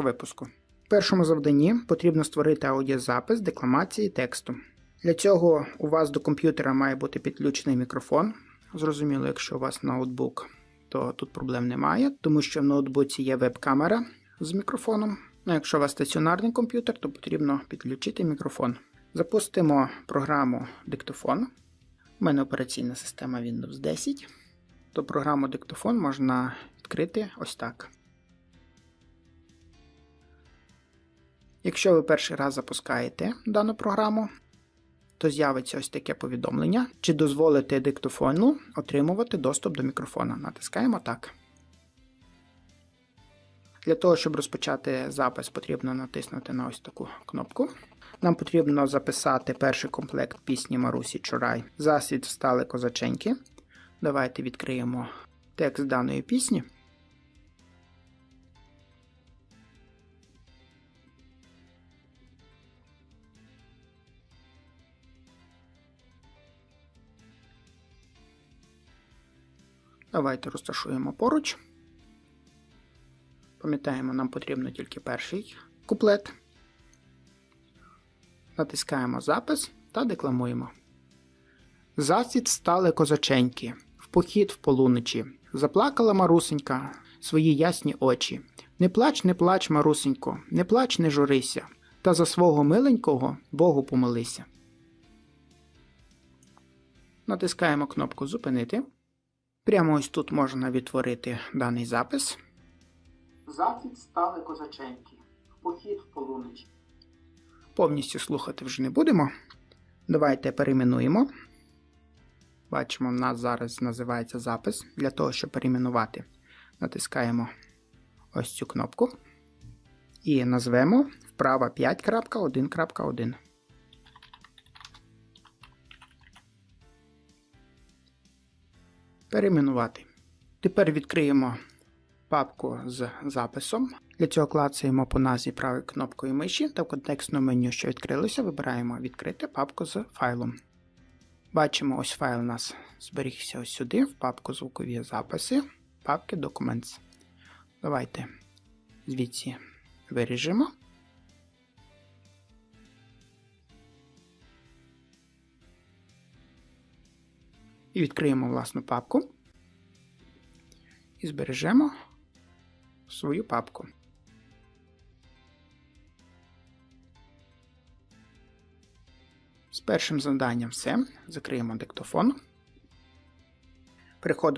випуску. В першому завданні потрібно створити аудіозапис декламації тексту. Для цього у вас до комп'ютера має бути підключений мікрофон. Зрозуміло, якщо у вас ноутбук, то тут проблем немає, тому що в ноутбуці є веб-камера з мікрофоном. Ну, якщо у вас стаціонарний комп'ютер, то потрібно підключити мікрофон. Запустимо програму диктофон. У мене операційна система Windows 10. То програму диктофон можна відкрити ось так. Якщо ви перший раз запускаєте дану програму, то з'явиться ось таке повідомлення, чи дозволите диктофону отримувати доступ до мікрофона. Натискаємо так. Для того, щоб розпочати запис, потрібно натиснути на ось таку кнопку. Нам потрібно записати перший комплект пісні Марусі Чурай Засвіт встали козаченьки. Давайте відкриємо текст даної пісні. Давайте розташуємо поруч. Пам'ятаємо, нам потрібно тільки перший куплет. Натискаємо запис та декламуємо. Засід стали козаченьки, в похід в полуночі. Заплакала Марусенька свої ясні очі. Не плач, не плач, Марусенько, не плач, не журися, та за свого миленького Богу помолися. Натискаємо кнопку Зупинити. Прямо ось тут можна відтворити даний запис. Захід стали козаченьки, похід в полуночі. Повністю слухати вже не будемо. Давайте перейменуємо. Бачимо, в нас зараз називається запис. Для того, щоб перейменувати, натискаємо ось цю кнопку. І назвемо вправа 5.1.1. Перейменувати. Тепер відкриємо папку з записом. Для цього клацаємо по назві правою кнопкою миші та в контекстному меню, що відкрилося, вибираємо Відкрити папку з файлом. Бачимо, ось файл у нас зберігся ось сюди, в папку звукові записи, папки Documents. Давайте звідси виріжемо. І відкриємо власну папку. І збережемо свою папку. З першим завданням все. Закриємо диктофон. Переходимо